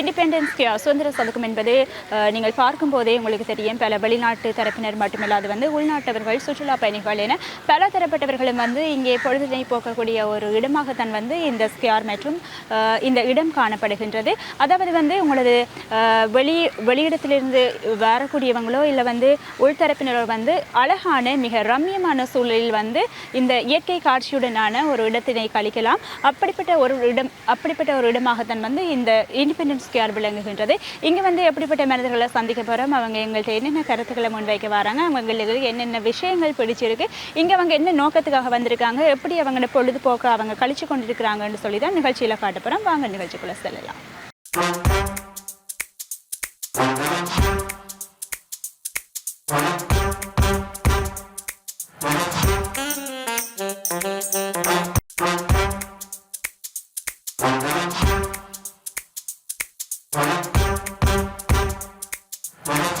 Independence சுதந்திர சதுக்கம் என்பது நீங்கள் பார்க்கும்போதே உங்களுக்கு தெரியும். பல வெளிநாட்டு தரப்பினர் மட்டுமல்லாது வந்து உள்நாட்டவர்கள் சுற்றுலா பயணிகள் என பல தரப்பட்டவர்களும் வந்து இங்கே பொழுதினை போக்கக்கூடிய ஒரு இடமாகத்தான் வந்து இந்த ஸ்கியார் மற்றும் இந்த இடம் காணப்படுகின்றது. அதாவது வந்து உங்களது வெளி வெளியிடத்திலிருந்து வரக்கூடியவங்களோ இல்லை வந்து உள்தரப்பினரோ வந்து அழகான மிக ரம்மியமான சூழலில் வந்து இந்த இயற்கை காட்சியுடனான ஒரு இடத்தினை கழிக்கலாம். அப்படிப்பட்ட ஒரு இடம் அப்படிப்பட்ட ஒரு இடமாகத்தான் வந்து இந்த இண்டிபெண்டன்ஸ் ஸ்கொயர் விளங்குகின்றது. இங்கே வந்து எப்படிப்பட்ட மனிதர்களை சந்திக்க போகிறோம் அவங்க எங்கள்கிட்ட என்னென்ன கருத்துக்களை முன்வைக்க வராங்க? அவங்களுக்கு என்னென்ன விஷயங்கள் பிடிச்சிருக்கு? இங்கே அவங்க என்ன நோக்கத்துக்காக வந்திருக்காங்க? எப்படி அவங்க பொழுதுபோக்க அவங்க கழிச்சு கொண்டிருக்கிறாங்கன்னு சொல்லி தான் நிகழ்ச்சியில் காட்ட போகிறோம் வாங்க நிகழ்ச்சிக்குள்ளே செல்லலாம். இண்டிபெண்டன்ஸ்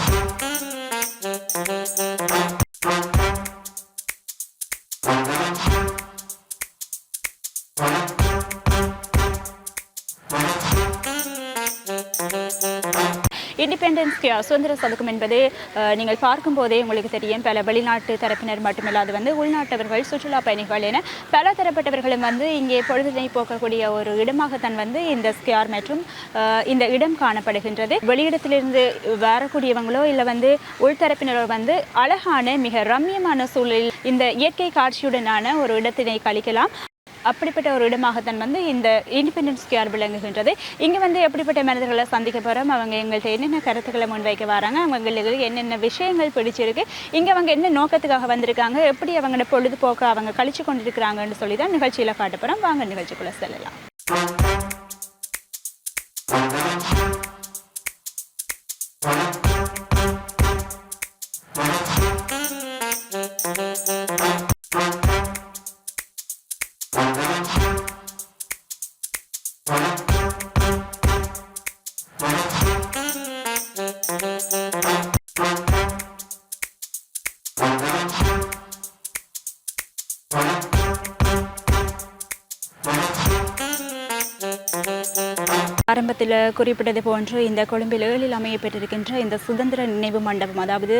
சுதந்திர சதுக்கம் என்பது நீங்கள் பார்க்கும்போதே உங்களுக்கு தெரியும். பல வெளிநாட்டு தரப்பினர் மட்டுமல்லாது வந்து உள்நாட்டவர்கள் சுற்றுலா பயணிகள் என பல தரப்பட்டவர்களும் வந்து இங்கே பொழுதினை போக்கக்கூடிய ஒரு இடமாகத்தான் வந்து இந்த ஸ்கியார் மற்றும் இந்த இடம் காணப்படுகின்றது. வெளியிடத்திலிருந்து வரக்கூடியவங்களோ இல்லை வந்து உள்தரப்பினரோ வந்து அழகான மிக ரம்மியமான சூழலில் இந்த இயற்கை காட்சியுடனான ஒரு இடத்தினை கழிக்கலாம். அப்படிப்பட்ட ஒரு இடமாகத்தான் வந்து இந்த இண்டிபெண்டன்ஸ் கேர் விளங்குகின்றது. இங்கே வந்து எப்படிப்பட்ட மனிதர்களை சந்திக்க போகிறோம் அவங்க எங்கள்கிட்ட என்னென்ன கருத்துக்களை முன்வைக்க வராங்க? அவங்களுக்கு என்னென்ன விஷயங்கள் பிடிச்சிருக்கு? இங்கே அவங்க என்ன நோக்கத்துக்காக வந்திருக்காங்க? எப்படி அவங்களோட பொழுதுபோக்க அவங்க கழிச்சு கொண்டிருக்கிறாங்கன்னு சொல்லி தான் நிகழ்ச்சியில் காட்ட போகிறோம் வாங்க நிகழ்ச்சிக்குள்ளே செல்லலாம். ஆரம்பத்தில் குறிப்பிட்டது போன்று இந்த கொழும்பில் ஏழில் அமையப்பட்டிருக்கின்ற இந்த சுதந்திர நினைவு மண்டபம் அதாவது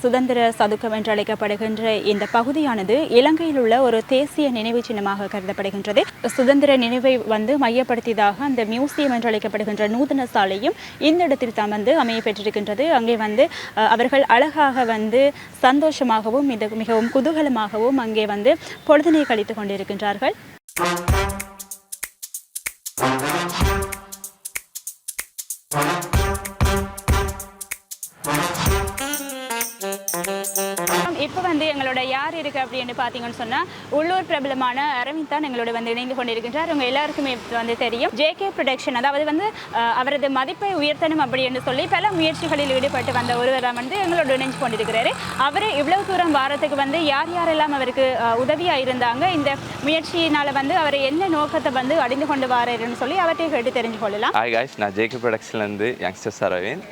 சுதந்திர சதுக்கம் என்று அழைக்கப்படுகின்ற இந்த பகுதியானது இலங்கையில் உள்ள ஒரு தேசிய நினைவு சின்னமாக கருதப்படுகின்றது. சுதந்திர நினைவை வந்து மையப்படுத்தியதாக அந்த மியூசியம் என்று அழைக்கப்படுகின்ற நூதன சாலையும் இந்த இடத்தில் தான் வந்து அமையப்பெற்றிருக்கின்றது அங்கே வந்து அவர்கள் அழகாக வந்து சந்தோஷமாகவும் இது மிகவும் குதூகலமாகவும் அங்கே வந்து பொழுதினை கழித்து கொண்டிருக்கின்றார்கள். இப்போ யார் இருக்கு அப்படின்னு பார்த்தீங்கன்னு சொன்னால் உள்ளூர் பிரபலமான அரவிந்த் தான் எங்களோட வந்து இணைந்து கொண்டிருக்கின்றார். உங்க எல்லாருக்குமே வந்து தெரியும். ஜேகே ப்ரொடக்ஷன் அதாவது வந்து அவரது மதிப்பை உயர்த்தணும் அப்படின்னு சொல்லி பல முயற்சிகளில் ஈடுபட்டு வந்த ஒருவராக வந்து எங்களோட இணைஞ்சு கொண்டிருக்கிறாரு. அவர் இவ்வளவு தூரம் வாரத்துக்கு வந்து யார் யாரெல்லாம் அவருக்கு உதவியாக உதவியா இருந்தாங்க இந்த முயற்சியினால வந்து அவர் என்ன நோக்கத்தை வந்து அடைந்து கொண்டு வாரன்னு சொல்லி அவர்கிட்ட கேட்டு தெரிஞ்சு கொள்ளலாம். ஹாய் காய்ஸ் நான் ஜேகே ப்ரொடக்ஷன்லேருந்து யங்ஸ்டர்ஸ் அரவிந்த்.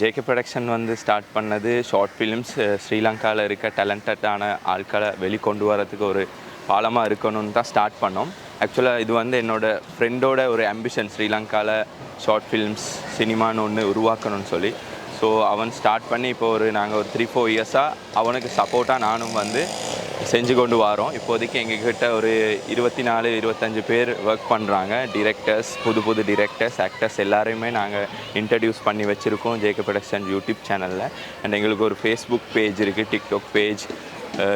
ஜேகே ப்ரொடக்ஷன் வந்து ஸ்டார்ட் பண்ணது ஷார்ட் ஃபிலிம்ஸ் ஸ்ரீலங்காவில் இருக்க டேலண்டடான ஆட்களை வெளிக்கொண்டு வரதுக்கு ஒரு பாலமாக இருக்கணும்னு தான் ஸ்டார்ட் பண்ணோம். ஆக்சுவலாக இது வந்து என்னோட ஃப்ரெண்டோட ஒரு ஆம்பிஷன் ஸ்ரீலங்காவில் ஷார்ட் ஃபிலிம்ஸ் சினிமான்னு ஒன்று உருவாக்கணும்னு சொல்லி. ஸோ அவன் ஸ்டார்ட் பண்ணி இப்போ ஒரு நாங்கள் ஒரு த்ரீ ஃபோர் இயர்ஸாக அவனுக்கு சப்போர்ட்டாக நானும் வந்து செஞ்சு கொண்டு வரோம். இப்போதைக்கு எங்ககிட்ட ஒரு இருபத்தி நாலு இருபத்தஞ்சு பேர் ஒர்க் பண்ணுறாங்க டிரெக்டர்ஸ் புது புது டிரெக்டர்ஸ் ஆக்டர்ஸ் எல்லாரையுமே நாங்கள் இன்ட்ரடியூஸ் பண்ணி வச்சுருக்கோம் ஜேகே ப்ரொடக்ஷன் யூடியூப் சேனலில் அண்ட் எங்களுக்கு ஒரு ஃபேஸ்புக் பேஜ் இருக்குது டிக்டாக் பேஜ்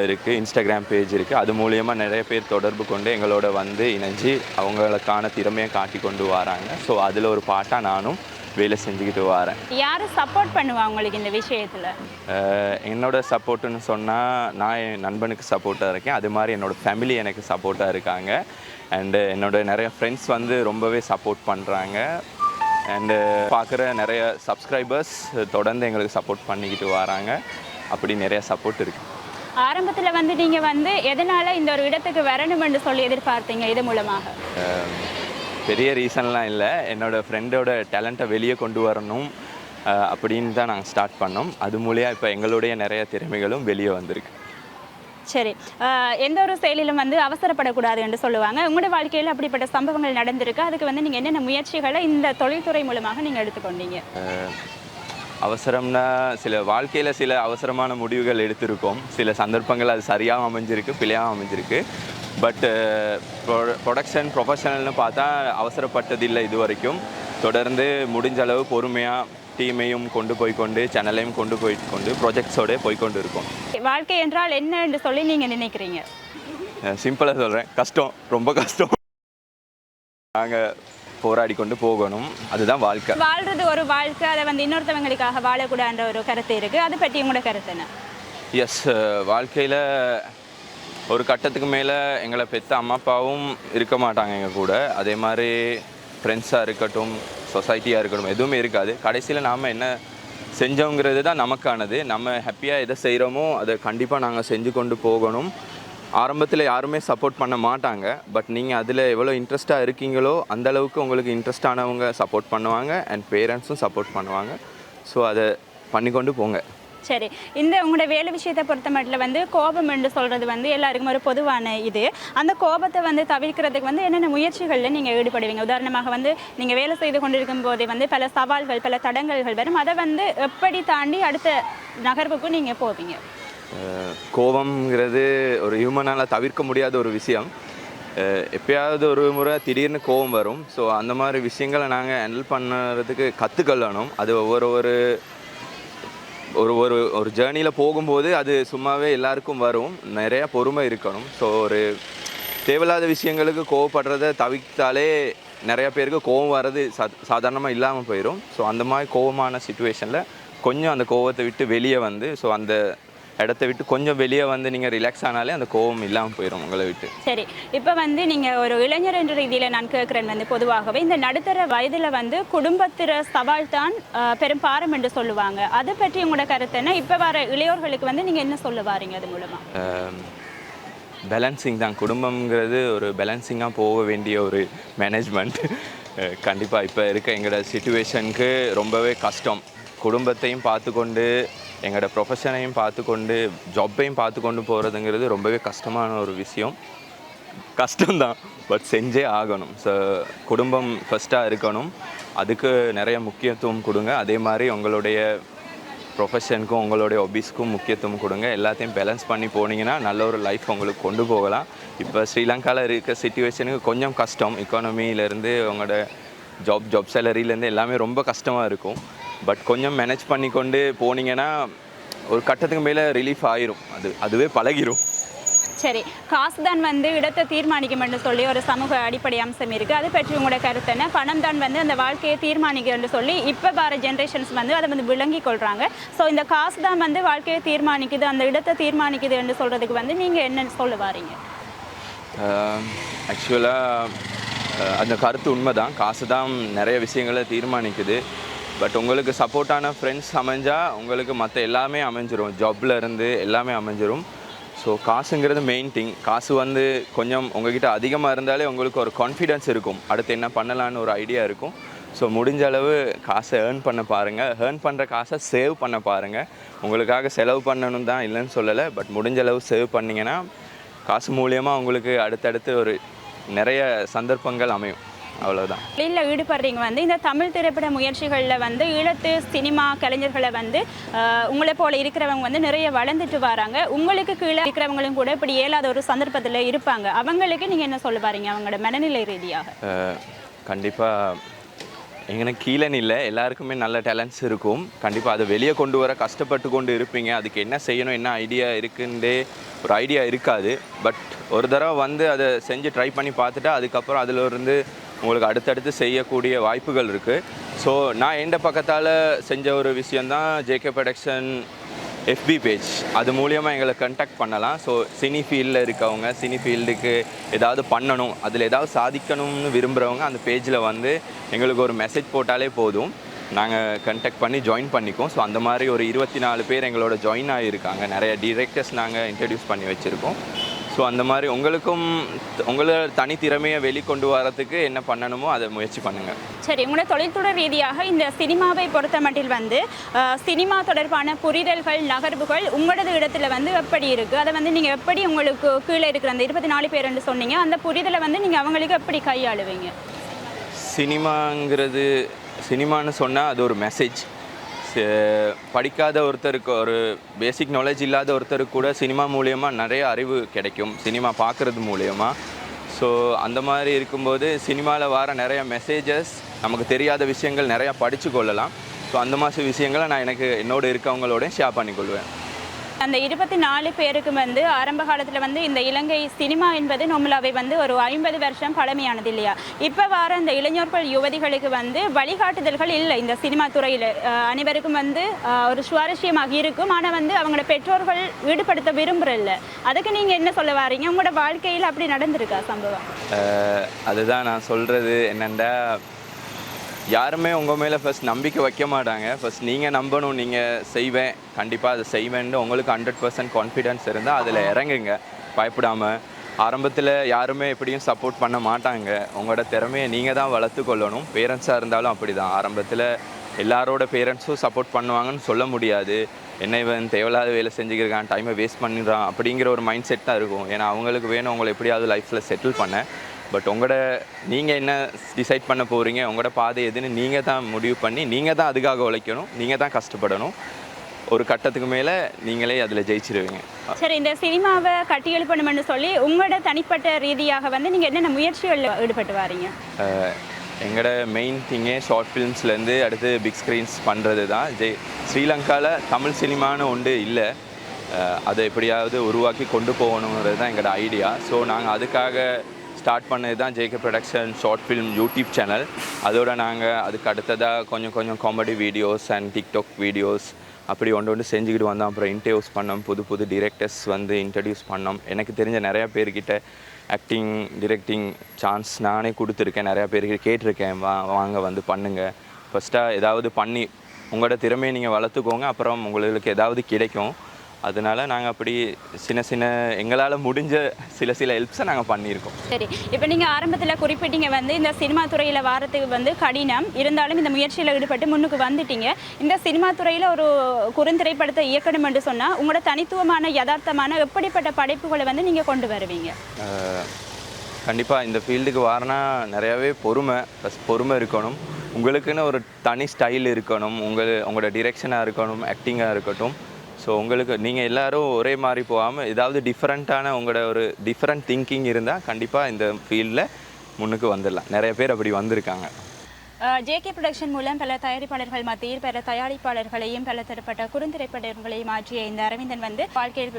இருக்குது இன்ஸ்டாகிராம் பேஜ் இருக்குது அது மூலியமாக நிறைய பேர் தொடர்பு கொண்டு எங்களோட வந்து இணைஞ்சு அவங்களுக்கான திறமையை காட்டி கொண்டு வராங்க. ஸோ அதில் ஒரு பாட்டாக நானும் வேலை செஞ்சுக்கிட்டு வரேன். யார் சப்போர்ட் பண்ணுவா உங்களுக்கு இந்த விஷயத்துல? என்னோட சப்போர்ட்டுன்னு சொன்னால் நான் என் நண்பனுக்கு சப்போர்ட்டாக இருக்கேன். அது மாதிரி என்னோட ஃபேமிலி எனக்கு சப்போர்ட்டாக இருக்காங்க. அண்டு என்னோட நிறைய ஃப்ரெண்ட்ஸ் வந்து ரொம்பவே சப்போர்ட் பண்ணுறாங்க அண்டு பார்க்குற நிறைய சப்ஸ்கிரைபர்ஸ் தொடர்ந்து எங்களுக்கு சப்போர்ட் பண்ணிக்கிட்டு வராங்க. அப்படி நிறைய சப்போர்ட் இருக்குது ஆரம்பத்துல வந்து நீங்க வந்து எதனால இந்த ஒரு இடத்துக்கு வரணும்னு சொல்லி எதிர்பார்த்தீங்க? இது மூலமாக. பெரிய ரீசன்லாம் இல்லை. என்னோட ஃப்ரெண்டோட டேலண்ட்டை வெளியே கொண்டு வரணும் அப்படின்னு தான் நாங்கள் ஸ்டார்ட் பண்ணோம். அது மூலியம் இப்போ எங்களுடைய நிறைய திறமைகளும் வெளியே வந்திருக்கு. சரி. எந்த ஒரு செயலிலும் வந்து அவசரப்படக்கூடாது என்று சொல்லுவாங்க. உங்களோட வாழ்க்கையில் அப்படிப்பட்ட சம்பவங்கள் நடந்திருக்கு. அதுக்கு வந்து நீங்கள் என்னென்ன முயற்சிகளை இந்த தொழில்துறை மூலமாக நீங்கள் எடுத்துக்கொண்டீங்க? அவசரம்னா சில வாழ்க்கையில் சில அவசரமான முடிவுகள் எடுத்திருக்கோம். சில சந்தர்ப்பங்கள் அது சரியாக அமைஞ்சிருக்கு பிழையாக அமைஞ்சிருக்கு. பட் ப்ரொடக்ஷன் ப்ரொஃபஷனல்னு பார்த்தா அவசரப்பட்டதில்லை இது வரைக்கும் தொடர்ந்து முடிஞ்ச அளவு பொறுமையாக டீமையும் கொண்டு போய் கொண்டு சேனலையும் கொண்டு போய் கொண்டு ப்ரொஜெக்ட்ஸோட போய் கொண்டு இருக்கோம். வாழ்க்கை என்றால் என்ன என்று சொல்லி நீங்கள் நினைக்கிறீங்க? சிம்பிளாக சொல்கிறேன் கஷ்டம். ரொம்ப கஷ்டம். நாங்கள் போராடி கொண்டு போகணும். அதுதான் வாழ்க்கை. வாழ்றது ஒரு வாழ்க்கை. அதை வந்து இன்னொருத்தவங்களுக்காக வாழக்கூடாதுன்ற ஒரு கருத்து இருக்குது அதை பற்றி உங்களோட கருத்து என்ன? எஸ் வாழ்க்கையில் ஒரு கட்டத்துக்கு மேலே எங்களை பெற்ற அம்மா அப்பாவும் இருக்க மாட்டாங்க எங்கள் கூட. அதே மாதிரி ஃப்ரெண்ட்ஸாக இருக்கட்டும் சொசைட்டியாக இருக்கட்டும் எதுவுமே இருக்காது. கடைசியில் நாம் என்ன செஞ்சோங்கிறது தான் நமக்கானது. நம்ம ஹாப்பியாக எதை செய்கிறோமோ அதை கண்டிப்பாக நாங்கள் செஞ்சு கொண்டு போகணும். ஆரம்பத்தில் யாருமே சப்போர்ட் பண்ண மாட்டாங்க. பட் நீங்கள் அதில் எவ்வளோ இன்ட்ரெஸ்ட்டாக இருக்கீங்களோ அந்தளவுக்கு உங்களுக்கு இன்ட்ரெஸ்டானவங்க சப்போர்ட் பண்ணுவாங்க அண்ட் பேரண்ட்ஸும் சப்போர்ட் பண்ணுவாங்க. ஸோ அதை பண்ணிக்கொண்டு போங்க. சரி. இந்த உங்களோட வேலை விஷயத்தை பொறுத்த மட்டும் வந்து கோபம் என்று சொல்கிறது வந்து எல்லாருக்கும் ஒரு பொதுவான இது. அந்த கோபத்தை வந்து தவிர்க்கிறதுக்கு வந்து என்னென்ன முயற்சிகளில் நீங்கள் ஈடுபடுவீங்க? உதாரணமாக வந்து நீங்கள் வேலை செய்து கொண்டிருக்கும் போதே வந்து பல சவால்கள் பல தடங்கல்கள் வரும். அதை வந்து எப்படி தாண்டி அடுத்த நகர்வுக்கும் நீங்கள் போவீங்க? கோபம்ங்கிறது ஒரு ஹியூமனால் தவிர்க்க முடியாத ஒரு விஷயம். எப்பயாவது ஒரு முறை திடீர்னு கோபம் வரும். ஸோ அந்த மாதிரி விஷயங்களை நாங்கள் ஹேண்டில் பண்ணுறதுக்கு கற்றுக்கொள்ளணும் அது ஒவ்வொரு ஒரு ஒரு ஒரு ஒரு ஜேர்னியில் போகும்போது அது சும்மாவே எல்லாருக்கும் வரும். நிறையா பொறுமை இருக்கணும். ஸோ ஒரு தேவையில்லாத விஷயங்களுக்கு கோவப்படுறத தவிர்த்தாலே நிறைய பேருக்கு கோவம் வர்றது சா சாதாரணமாக இல்லாமல் போயிடும் ஸோ அந்த மாதிரி கோவமான சுச்சுவேஷனில் கொஞ்சம் அந்த கோவத்தை விட்டு வெளியே வந்து ஸோ அந்த இடத்த விட்டு கொஞ்சம் வெளியே வந்து நீங்கள் ரிலாக்ஸ் ஆனாலே அந்த கோவம் இல்லாமல் போயிடும் உங்களை விட்டு. சரி இப்போ வந்து நீங்கள் ஒரு இளைஞர் என்ற ரீதியில் நான் கேட்குறேன் வந்து பொதுவாகவே இந்த நடுத்தர வயதில் வந்து குடும்பத்திற சவால் தான் பெரும் பாரம் என்று சொல்லுவாங்க. அதை பற்றி உங்களோட கருத்து என்ன? இப்போ வர இளையோர்களுக்கு வந்து நீங்கள் என்ன சொல்ல வாரீங்க அது மூலமாக பேலன்சிங் தான். குடும்பம்ங்கிறது ஒரு பேலன்சிங்காக போக வேண்டிய ஒரு மேனேஜ்மெண்ட் கண்டிப்பாக இப்போ இருக்க எங்களோட சுச்சுவேஷனுக்கு ரொம்பவே கஷ்டம். குடும்பத்தையும் பார்த்துக்கொண்டு எங்களோட ப்ரொஃபஷனையும் பார்த்துக்கொண்டு ஜாப்பையும் பார்த்து கொண்டு போகிறதுங்கிறது ரொம்பவே கஷ்டமான ஒரு விஷயம். கஷ்டம்தான் பட் செஞ்சே ஆகணும். ஸோ குடும்பம் ஃபஸ்ட்டாக இருக்கணும். அதுக்கு நிறைய முக்கியத்துவம் கொடுங்க. அதே மாதிரி உங்களுடைய ப்ரொஃபஷனுக்கும் உங்களுடைய ஹாபீஸ்க்கும் முக்கியத்துவம் கொடுங்க. எல்லாத்தையும் பேலன்ஸ் பண்ணி போனீங்கன்னா நல்ல ஒரு லைஃப் உங்களுக்கு கொண்டு போகலாம். இப்போ ஸ்ரீலங்காவில் இருக்க சுச்சுவேஷனுக்கு கொஞ்சம் கஷ்டம். எக்கானமியிலேருந்து உங்களோட ஜாப் ஜாப் சேலரியிலேருந்து எல்லாமே ரொம்ப கஷ்டமாக இருக்கும். பட் கொஞ்சம் மேனேஜ் பண்ணி கொண்டு போனீங்கன்னா ஒரு கட்டத்துக்கு மேலே ரிலீஃப் ஆயிரும். அது அதுவே பழகிரும். சரி காசு தான் வந்து இடத்தை தீர்மானிக்கும் என்று சொல்லி ஒரு சமூக அடிப்படை அம்சம் இருக்குது அதை பற்றி உங்களோட கருத்து என்ன? பணம் தான் வந்து அந்த வாழ்க்கையை தீர்மானிக்கும் என்று சொல்லி இப்போ வர ஜென்ரேஷன்ஸ் வந்து அதை வந்து விளங்கி கொள்கிறாங்க ஸோ இந்த காசு தான் வந்து வாழ்க்கையை தீர்மானிக்குது அந்த இடத்தை தீர்மானிக்குது என்று சொல்கிறதுக்கு வந்து நீங்கள் என்ன சொல்ல வாரீங்க? ஆக்சுவலாக அந்த கருத்து உண்மைதான். காசு தான் நிறைய விஷயங்களை தீர்மானிக்குது. பட் உங்களுக்கு சப்போர்ட்டான ஃப்ரெண்ட்ஸ் அமைஞ்சால் உங்களுக்கு மற்ற எல்லாமே அமைஞ்சிரும். ஜாப்பில் இருந்து எல்லாமே அமைஞ்சிரும். ஸோ காசுங்கிறது மெயின் திங் காசு வந்து கொஞ்சம் உங்ககிட்ட அதிகமாக இருந்தாலே உங்களுக்கு ஒரு கான்ஃபிடென்ஸ் இருக்கும். அடுத்து என்ன பண்ணலான்னு ஒரு ஐடியா இருக்கும். ஸோ முடிஞ்ச அளவு காசை ஏர்ன் பண்ண பாருங்கள் ஏர்ன் பண்ணுற காசை சேவ் பண்ண பாருங்கள் உங்களுக்காக செலவு பண்ணணும் தான் இல்லைன்னு சொல்லலை. பட் முடிஞ்ச அளவு சேவ் பண்ணிங்கன்னா காசு மூலியமாக உங்களுக்கு அடுத்தடுத்து ஒரு நிறைய சந்தர்ப்பங்கள் அமையும். அவ்வளவுதான். தொழிலில் ஈடுபடுறீங்க வந்து இந்த தமிழ் திரைப்பட முயற்சிகளில் வந்து ஈழத்து சினிமா கலைஞர்களை வந்து உங்களை போல இருக்கிறவங்க வந்து நிறைய வளர்ந்துட்டு வராங்க. உங்களுக்கு கீழே இருக்கிறவங்களும் கூட இப்படி இயலாத ஒரு சந்தர்ப்பத்தில் இருப்பாங்க. அவங்களுக்கு நீங்கள் என்ன சொல்ல பாருங்க அவங்களோட மனநிலை ரீதியாக? கண்டிப்பாக எங்களுக்கு கீழேன்னு இல்லை எல்லாருக்குமே நல்ல டேலண்ட்ஸ் இருக்கும். கண்டிப்பாக அதை வெளியே கொண்டு வர கஷ்டப்பட்டு கொண்டு இருப்பீங்க. அதுக்கு என்ன செய்யணும் என்ன ஐடியா இருக்குன்றே ஒரு ஐடியா இருக்காது. பட் ஒரு தடவை வந்து அதை செஞ்சு ட்ரை பண்ணி பார்த்துட்டா அதுக்கப்புறம் அதில் இருந்து உங்களுக்கு அடுத்தடுத்து செய்யக்கூடிய வாய்ப்புகள் இருக்குது ஸோ நான் எந்த பக்கத்தால் செஞ்ச ஒரு விஷயந்தான் ஜேகே ப்ரொடக்ஷன் எஃபி பேஜ் அது மூலியமாக எங்களை கண்டாக்ட் பண்ணலாம். ஸோ சினி ஃபீல்டில் இருக்கவங்க சினி ஃபீல்டுக்கு ஏதாவது பண்ணணும் அதில் ஏதாவது சாதிக்கணும்னு விரும்புகிறவங்க அந்த பேஜில் வந்து எங்களுக்கு ஒரு மெசேஜ் போட்டாலே போதும். நாங்கள் கண்டக்ட் பண்ணி ஜாயின் பண்ணிக்கோம் ஸோ அந்த மாதிரி ஒரு இருபத்தி நாலு பேர் எங்களோட ஜாயின் ஆகியிருக்காங்க நிறைய டிரெக்டர்ஸ் நாங்கள் இன்ட்ரடியூஸ் பண்ணி வச்சுருக்கோம். ஸோ அந்த மாதிரி உங்களுக்கும் உங்களோட தனித்திறமையை வெளிக்கொண்டு வரதுக்கு என்ன பண்ணணுமோ அதை முயற்சி பண்ணுங்கள் சரி உங்களோட தொழில்துறை ரீதியாக இந்த சினிமாவை பொறுத்த மட்டில் வந்து சினிமா தொடர்பான புரிதல்கள் நகர்வுகள் உங்களது இடத்துல வந்து எப்படி இருக்குது அதை வந்து நீங்கள் எப்படி உங்களுக்கு கீழே இருக்கிற அந்த இருபத்தி நாலு பேருன்னு சொன்னீங்க. அந்த புரிதலை வந்து நீங்கள் அவங்களுக்கு எப்படி கையாளுவீங்க? சினிமாங்கிறது சினிமான்னு சொன்னால் அது ஒரு மெசேஜ் படிக்காத ஒருத்தருக்கு ஒரு பேசிக் நாலேஜ் இல்லாத ஒருத்தருக்கு கூட சினிமா மூலியமாக நிறைய அறிவு கிடைக்கும். சினிமா பார்க்குறது மூலயமா. ஸோ அந்த மாதிரி இருக்கும்போது சினிமாவில் வர நிறைய மெசேஜஸ் நமக்கு தெரியாத விஷயங்கள் நிறையா படித்து கொள்ளலாம். ஸோ அந்த மாதிரி விஷயங்களை நான் எனக்கு என்னோட இருக்கவங்களோட ஷேர் பண்ணிக்கொள்வேன் அந்த இருபத்தி நாலு பேருக்கு வந்து ஆரம்ப காலத்தில் வந்து இந்த இலங்கை சினிமா என்பது நம்மளாவே வந்து ஒரு ஐம்பது வருஷம் பழமையானது இல்லையா? இப்போ வர இந்த இளைஞர்கள் யுவதிகளுக்கு வந்து வழிகாட்டுதல்கள் இல்லை. இந்த சினிமா துறையில் அனைவருக்கும் வந்து ஒரு சுவாரஸ்யமாக இருக்கும். ஆனால் வந்து அவங்களோட பெற்றோர்கள் ஈடுபடுத்த விரும்புகிறல்ல அதுக்கு நீங்கள் என்ன சொல்ல வரீங்க? உங்களோட வாழ்க்கையில் அப்படி நடந்திருக்கா சம்பவம்? அதுதான் நான் சொல்கிறது என்னென்னா யாருமே உங்கள் மேலே ஃபஸ்ட் நம்பிக்கை வைக்க மாட்டாங்க. ஃபஸ்ட் நீங்கள் நம்பணும் நீங்கள் செய்வேன். கண்டிப்பாக அதை செய்வேன்னு உங்களுக்கு ஹண்ட்ரட் பர்சன்ட் கான்ஃபிடென்ஸ் இருந்தால் அதில் இறங்குங்க. பயப்படாமல் ஆரம்பத்தில் யாருமே எப்படியும் சப்போர்ட் பண்ண மாட்டாங்க. உங்களோட திறமையை நீங்கள் தான் வளர்த்து கொள்ளணும். பேரண்ட்ஸாக இருந்தாலும் அப்படி தான் ஆரம்பத்தில் எல்லாரோட பேரண்ட்ஸும் சப்போர்ட் பண்ணுவாங்கன்னு சொல்ல முடியாது. என்ன இவன் தேவையில்லாத வேலை செஞ்சுக்கிருக்கான் டைமை வேஸ்ட் பண்ணிடுறான் அப்படிங்கிற ஒரு மைண்ட் செட் தான் இருக்கும். ஏன்னா அவங்களுக்கு வேணும் உங்களை எப்படியாவது லைஃப்பில் செட்டில் பண்ண. பட் உங்களோட நீங்கள் என்ன டிசைட் பண்ண போகிறீங்க உங்களோட பாதை எதுன்னு நீங்கள் தான் முடிவு பண்ணி நீங்கள் தான் அதுக்காக உழைக்கணும் நீங்கள் தான் கஷ்டப்படணும். ஒரு கட்டத்துக்கு மேலே நீங்களே அதில் ஜெயிச்சிருவீங்க. சரி இந்த சினிமாவை கட்டி எழுப்பணும்னு சொல்லி உங்களோட தனிப்பட்ட ரீதியாக வந்து நீங்கள் என்னென்ன முயற்சிகளில் ஈடுபட்டு வாரீங்க? எங்களோட மெயின் திங்கே ஷார்ட் ஃபிலிம்ஸ்லேருந்து அடுத்து பிக் ஸ்க்ரீன்ஸ் பண்ணுறது தான். ஜெய் ஸ்ரீலங்காவில் தமிழ் சினிமான்னு ஒன்று இல்லை. அதை எப்படியாவது உருவாக்கி கொண்டு போகணுங்கிறது தான் எங்களோட ஐடியா ஸோ நாங்கள் அதுக்காக ஸ்டார்ட் பண்ணது தான் JK production short film YouTube channel அதோட நாங்கள் அதுக்கு அடுத்ததாக கொஞ்சம் கொஞ்சம் comedy videos and TikTok videos அப்படி ஒன்று ஒன்று செஞ்சுக்கிட்டு வந்தோம். அப்புறம் இன்டர்வியூஸ் பண்ணோம். புது புது டிரெக்டர்ஸ் வந்து இன்ட்ரடியூஸ் பண்ணோம். எனக்கு தெரிஞ்ச நிறையா பேர்கிட்ட ஆக்டிங் டிரெக்டிங் சான்ஸ் நானே கொடுத்துருக்கேன். நிறையா பேர்கிட்ட கேட்டிருக்கேன். வா வாங்க வந்து பண்ணுங்கள் ஃபஸ்ட்டாக ஏதாவது பண்ணி உங்களோட திறமையை நீங்கள் வளர்த்துக்கோங்க. அப்புறம் உங்களுக்கு ஏதாவது கிடைக்கும். அதனால நாங்கள் அப்படி சின்ன சின்ன எங்களால் முடிஞ்ச சில சில ஹெல்ப்ஸை நாங்கள் பண்ணியிருக்கோம். சரி இப்போ நீங்கள் ஆரம்பத்தில் குறிப்பிட்டீங்க வந்து இந்த சினிமா துறையில் வாரத்துக்கு வந்து கடினம் இருந்தாலும் இந்த முயற்சியில் ஈடுபட்டு முன்னுக்கு வந்துட்டீங்க. இந்த சினிமா துறையில் ஒரு குறுந்திரைப்படத்தை இயக்கணும் என்று சொன்னால் உங்களோட தனித்துவமான யதார்த்தமான எப்படிப்பட்ட படைப்புகளை வந்து நீங்கள் கொண்டு வருவீங்க? கண்டிப்பாக இந்த ஃபீல்டுக்கு வரனா நிறையாவே பொறுமை ப்ளஸ் பொறுமை இருக்கணும். உங்களுக்குன்னு ஒரு தனி ஸ்டைல் இருக்கணும். உங்கள் உங்களோட டிரெக்ஷனாக இருக்கணும் ஆக்டிங்காக இருக்கட்டும். ஸோ உங்களுக்கு நீங்கள் எல்லோரும் ஒரே மாதிரி போகாமல் ஏதாவது டிஃப்ரெண்ட்டான உங்களோட ஒரு டிஃப்ரெண்ட் திங்கிங் இருந்தால் கண்டிப்பாக இந்த ஃபீல்டில் முன்னுக்கு வந்துடலாம். நிறைய பேர் அப்படி வந்திருக்காங்க. ஜேகே ப்ரொடக்ஷன் மூலம் பல தயாரிப்பாளர்கள் மத்தியில் பல தயாரிப்பாளர்களையும் பல தரப்பட்ட குறுந்திரைப்படங்களையும் மாற்றிய இந்த அரவிந்தன் வந்து வாழ்க்கையில்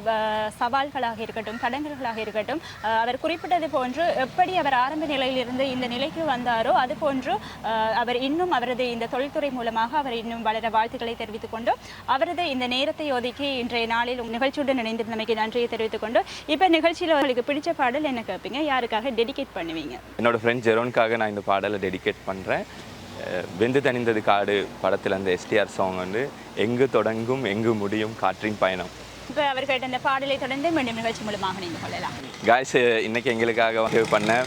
சவால்களாக இருக்கட்டும் தடங்கல்களாக இருக்கட்டும் அவர் குறிப்பிட்டது போன்று எப்படி அவர் ஆரம்ப நிலையிலிருந்து இந்த நிலைக்கு வந்தாரோ அது போன்று அவர் இன்னும் அவரது இந்த தொழில்துறை மூலமாக அவர் இன்னும் வளர வாழ்த்துக்களை தெரிவித்துக் கொண்டு அவரது இந்த நேரத்தை ஒதுக்கி இன்றைய நாளில் நிகழ்ச்சியுடன் இணைந்திருந்தமைக்கு நன்றியை தெரிவித்துக் கொண்டு இப்போ நிகழ்ச்சியில் அவர்களுக்கு பிடிச்ச பாடல் என்ன கேட்பீங்க யாருக்காக டெடிகேட் பண்ணுவீங்க? என்னோட ஃப்ரெண்ட் ஜெரோனுக்காக நான் இந்த பாடலை டெடிகேட் பண்ணுறேன் வெந்து தணிந்தது காடு படத்தில் அந்த எஸ்டிஆர் சாங் வந்து எங்கு தொடங்கும் எங்கு முடியும் காற்றின் பயணம். இப்போ அவர் கேட்ட இந்த பாடலை தொடர்ந்து மீண்டும் நிகழ்ச்சி மூலமாக இணைந்து கொள்ளலாம். காய்ஸ் இன்னைக்கு எங்களுக்காக வந்து பண்ண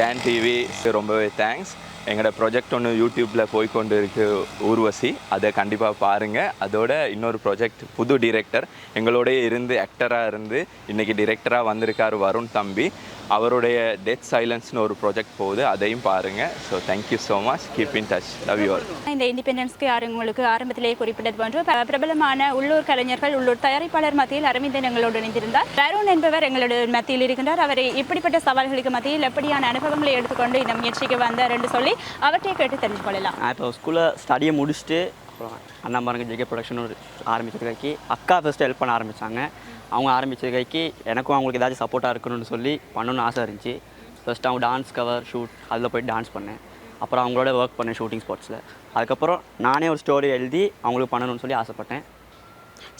டேன் டிவி ரொம்பவே தேங்க்ஸ் எங்களோட ப்ராஜெக்ட் ஒன்று யூடியூப்பில் போய்க்கொண்டு இருக்கு ஊர்வசி. அதை கண்டிப்பாக பாருங்கள் அதோட இன்னொரு ப்ராஜெக்ட் புது டிரெக்டர் எங்களோடய இருந்து ஆக்டராக இருந்து இன்னைக்கு டிரெக்டராக வந்திருக்கார் வருண் தம்பி. அவருடைய டெத் சைலன்ஸ்னு ஒரு ப்ராஜெக்ட் போகுது அதையும் பாருங்கள் so thank you so much keep in touch love you all இந்த இண்டிபெண்டன்ஸ்க்கு யார் உங்களுக்கு ஆரம்பத்திலேயே குறிப்பிட்டது போன்று ப- பிரபலமான உள்ளூர் கலைஞர்கள் உள்ளூர் தயாரிப்பாளர் மத்தியில் அரவிந்தன் எங்களோடு இணைந்திருந்தார். வருண் என்பவர் எங்களோட மத்தியில் இருக்கின்றார். அவர் இப்படிப்பட்ட சவால்களுக்கு மத்தியில் எப்படியான அனுபவங்களை எடுத்துக்கொண்டு இந்த முயற்சிக்கு வந்தார் என்று சொல்லி அவற்றை கேட்டு தெரிஞ்சு கொள்ளலாம். இப்போ ஸ்கூலில் ஸ்டடியை முடிச்சுட்டு அப்புறம் அண்ணா பாருங்க ஜெகே ப்ரொடக்ஷன் ஒரு ஆரம்பிச்சது கைக்கு அக்கா ஃபஸ்ட்டு ஹெல்ப் பண்ண ஆரம்பித்தாங்க அவங்க ஆரம்பிச்சது கைக்கு எனக்கும் அவங்களுக்கு ஏதாச்சும் சப்போர்ட்டாக இருக்கணும்னு சொல்லி பண்ணணும்னு ஆசை இருந்துச்சு. ஃபஸ்ட்டு அவங்க டான்ஸ் கவர் ஷூட் அதில் போய் டான்ஸ் பண்ணேன். அப்புறம் அவங்களோட ஒர்க் பண்ணேன் ஷூட்டிங் ஸ்பாட்ஸில் அதுக்கப்புறம் நானே ஒரு ஸ்டோரி எழுதி அவங்களுக்கு பண்ணணும்னு சொல்லி ஆசைப்பட்டேன்.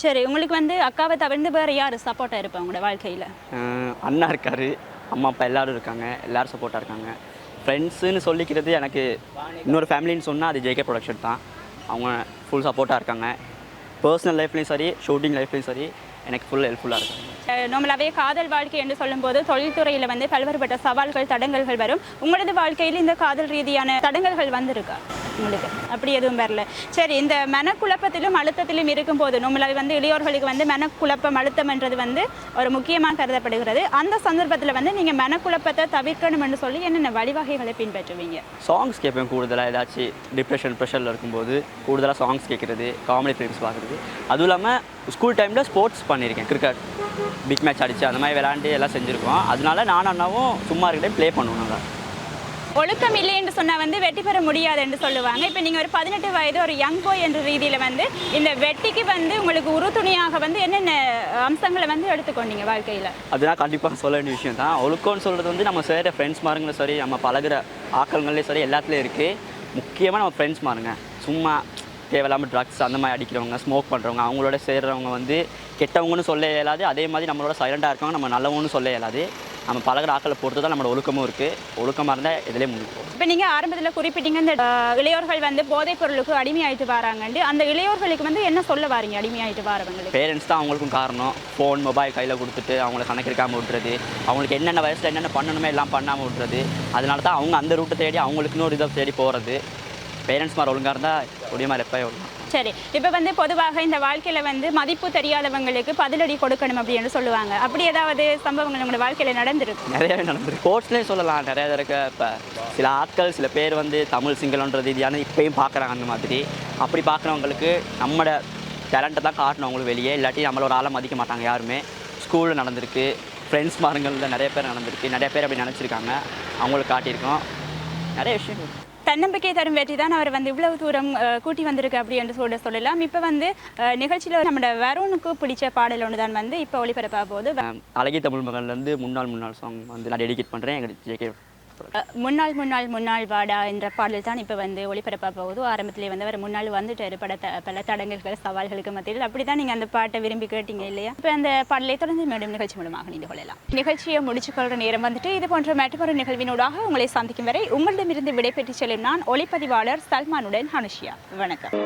சரி உங்களுக்கு வந்து அக்காவை தவிர்த்து வேறு யார் சப்போர்ட்டாக இருப்பா உங்களோட வாழ்க்கையில்? அண்ணா இருக்கார் அம்மா அப்பா எல்லாரும் இருக்காங்க எல்லாரும் சப்போர்ட்டாக இருக்காங்க. ஃப்ரெண்ட்ஸுன்னு சொல்லிக்கிறது எனக்கு இன்னொரு ஃபேமிலின்னு சொன்னால் அது ஜேகே ப்ரொடக்ஷன் தான். அவங்க ஃபுல் சப்போர்ட்டாக இருக்காங்க. பர்சனல் லைஃப்லேயும் சரி ஷூட்டிங் லைஃப்லேயும் சரி எனக்கு ஃபுல் ஹெல்ப்ஃபுல்லாக இருக்கும் நம்மளாவே காதல் வாழ்க்கை என்று சொல்லும்போது தொழில்துறையில் வந்து பல்வேறுபட்ட சவால்கள் தடங்கல்கள் வரும். உங்களது வாழ்க்கையில் இந்த காதல் ரீதியான தடங்கல்கள் வந்திருக்கா? உங்களுக்கு அப்படி எதுவும் வரல. சரி இந்த மனக்குழப்பத்திலும் அழுத்தத்திலும் இருக்கும்போது நம்மளால் வந்து இளையோர்களுக்கு வந்து மனக்குழப்பம் அழுத்தம்ன்றது வந்து ஒரு முக்கியமாக கருதப்படுகிறது. அந்த சந்தர்ப்பத்தில் வந்து நீங்கள் மனக்குழப்பத்தை தவிர்க்கணும் என்று சொல்லி என்னென்ன வழிவகைகளை பின்பற்றுவீங்க? சாங்ஸ் கேட்பேன் கூடுதலாக ஏதாச்சும் டிப்ரெஷன் ப்ரெஷரில் இருக்கும்போது கூடுதலாக சாங்ஸ் கேட்குறது காமெடி ஃபிலிம்ஸ் பார்க்குறது. அதுவும் இல்லாமல் ஸ்கூல் டைமில் ஸ்போர்ட்ஸ் பண்ணியிருக்கேன் கிரிக்கெட் பிக் மேட்ச் அடித்து அந்த மாதிரி விளாண்டு எல்லாம் செஞ்சுருக்கோம். அதனால நானும் அண்ணாவும் சும்மா இருக்க ப்ளே பண்ணுவோம் நல்லா ஒழுக்கம் இல்லை என்று சொன்னால் வந்து வெற்றி பெற முடியாது என்று சொல்லுவாங்க. இப்போ நீங்கள் ஒரு பதினெட்டு வயது ஒரு யங் பாய் என்ற ரீதியில் வந்து இந்த வெற்றிக்கு வந்து உங்களுக்கு உறுதுணையாக வந்து என்னென்ன அம்சங்களை வந்து எடுத்துக்கொண்டீங்க வாழ்க்கையில்? அதுதான் கண்டிப்பாக சொல்ல வேண்டிய விஷயம் தான் ஒழுக்கம்னு சொல்கிறது வந்து நம்ம சேர ஃப்ரெண்ட்ஸ் மாருங்களும் சரி நம்ம பழகுற ஆக்கங்கள்லேயும் சரி எல்லாத்துலேயும் இருக்குது முக்கியமாக நம்ம ஃப்ரெண்ட்ஸ் மாருங்க. சும்மா தேவையில்லாமல் ட்ரக்ஸ் அந்த மாதிரி அடிக்கிறவங்க ஸ்மோக் பண்ணுறவங்க அவங்களோட சேர்றவங்க வந்து கெட்டவங்கன்னு சொல்ல இயலாது. அதே மாதிரி நம்மளோட சைலண்டாக இருக்கவங்க நம்ம நல்லவங்கன்னு சொல்ல இயலாது. நம்ம பழகுற ஆக்களை பொறுத்து தான் நம்மளோட ஒழுக்கமும் இருக்குது ஒழுக்கமாக இருந்தால் இதிலே முடிப்போம் இப்போ நீங்கள் ஆரம்பத்தில் குறிப்பிட்டீங்க இந்த இளையோர்கள் வந்து போதைப் பொருளுக்கு அடிமையாயிட்டு வராங்கண்டு அந்த இளையோர்களுக்கு வந்து என்ன சொல்ல வாரீங்க? அடிமையாயிட்டு வரவங்களுக்கு? பேரண்ட்ஸ் தான் அவங்களுக்கும் காரணம். ஃபோன் மொபைல் கையில் கொடுத்துட்டு அவங்கள கணக்கு எடுக்காமல் விட்றது அவங்களுக்கு என்னென்ன வயசில் என்னென்ன பண்ணணுமே எல்லாம் பண்ணாமல் விட்றது அதனால தான் அவங்க அந்த ரூட்டை தேடி அவங்களுக்குன்னு ஒரு இதை தேடி போகிறது பேரண்ட்ஸ் மாதிரி ஒழுங்காக இருந்தால் ஒடிய மாதிரி எப்போ ஒழுங்காக சரி. இப்போ வந்து பொதுவாக இந்த வாழ்க்கையில் வந்து மதிப்பு தெரியாதவங்களுக்கு பதிலடி கொடுக்கணும் அப்படின்னு சொல்லுவாங்க. அப்படி ஏதாவது சம்பவங்கள் உங்களோட வாழ்க்கையில் நடந்திருக்கு? நிறையவே நடந்திருக்கு. ஸ்போர்ட்ஸ்லேயும் சொல்லலாம். நிறைய இருக்க இப்போ சில ஆட்கள் சில பேர் வந்து தமிழ் சிங்களன்ற ரீதியான இப்பயும் பார்க்குறாங்க அந்த மாதிரி. அப்படி பார்க்குறவங்களுக்கு நம்மளோட டேலண்ட்டை தான் காட்டணும் அவங்களுக்கு வெளியே. இல்லாட்டி நம்மளோட ஒரு ஆளை மதிக்க மாட்டாங்க யாருமே. ஸ்கூலில் நடந்திருக்கு. ஃப்ரெண்ட்ஸ் மாருங்களில் நிறைய பேர் நடந்திருக்கு. நிறைய பேர் அப்படி நினச்சிருக்காங்க. அவங்களுக்கு காட்டியிருக்கோம். நிறைய விஷயம் தன்னம்பிக்கை தரும் வெற்றி தான் அவர் வந்து இவ்வளவு தூரம் கூட்டி வந்திருக்கு அப்படி என்று சொல்ல சொல்லலாம். இப்போ வந்து நிகழ்ச்சியில் நம்மளோட வருணுக்கு பிடிச்ச பாடல் ஒன்று தான் வந்து இப்போ ஒளிபரப்பாக போகுது. அழகிய தமிழ் மகன்லேருந்து முன்னாள் முன்னாள் சாங் வந்து நான் டெடிகேட் பண்ணுறேன் எங்களுக்கு ஜேகே கே முன்னாள் முன்னாள் முன்னாள் வாடா என்ற பாடல் தான் இப்போ வந்து ஒளிபரப்பாக போகுது. ஆரம்பத்திலே வந்து அவர் முன்னாள் வந்துட்டாரு. பட த பல தடங்கல்கள் சவால்களுக்கு மத்தியில். அப்படி தான் நீங்கள் அந்த பாட்டை விரும்பி கேட்டீங்க இல்லையா? இப்போ அந்த பாடலை தொடர்ந்து மேடம் நிகழ்ச்சி மூலமாக நின்று கொள்ளலாம். நிகழ்ச்சியை முடிச்சுக்கொள்கிற நேரம் வந்துட்டு இது போன்ற மற்றொரு நிகழ்வினூடாக உங்களை சந்திக்கும் வரை உங்களிடமிருந்து விடைபெற்று செல்லும் நான் ஒளிப்பதிவாளர் சல்மானுடன் ஹனுஷியா வணக்கம்.